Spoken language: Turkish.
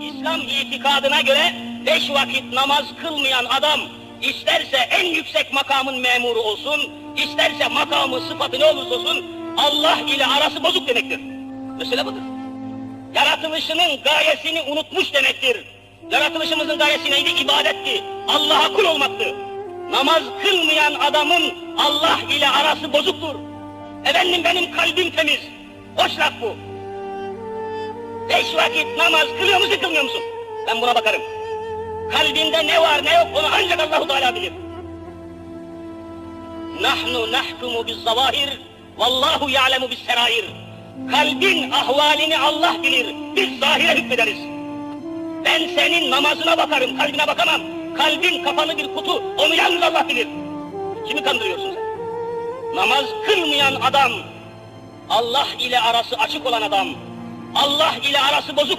İslam itikadına göre beş vakit namaz kılmayan adam isterse en yüksek makamın memuru olsun, isterse makamı sıfatı ne olursa olsun Allah ile arası bozuk demektir. Mesele budur. Yaratılışının gayesini unutmuş demektir. Yaratılışımızın gayesi neydi? İbadetti. Allah'a kul olmaktı. Namaz kılmayan adamın Allah ile arası bozuktur. Efendim benim kalbim temiz. Boş laf bu. Beş vakit namaz kılıyor musun kılmıyor musun? Ben buna bakarım. Kalbinde ne var ne yok onu ancak Allahu Teala bilir. Nahnu nahkumu biz zavahir vallahu ya'lemu bis serair. Kalbin ahvalini Allah bilir. Biz zahire hükmederiz. Ben senin namazına bakarım, kalbine bakamam. Kalbin kapalı bir kutu, onu yalnız Allah bilir. Kimi kandırıyorsun sen? Namaz kılmayan adam, Allah ile arası açık olan adam, Allah ile arası bozuk olan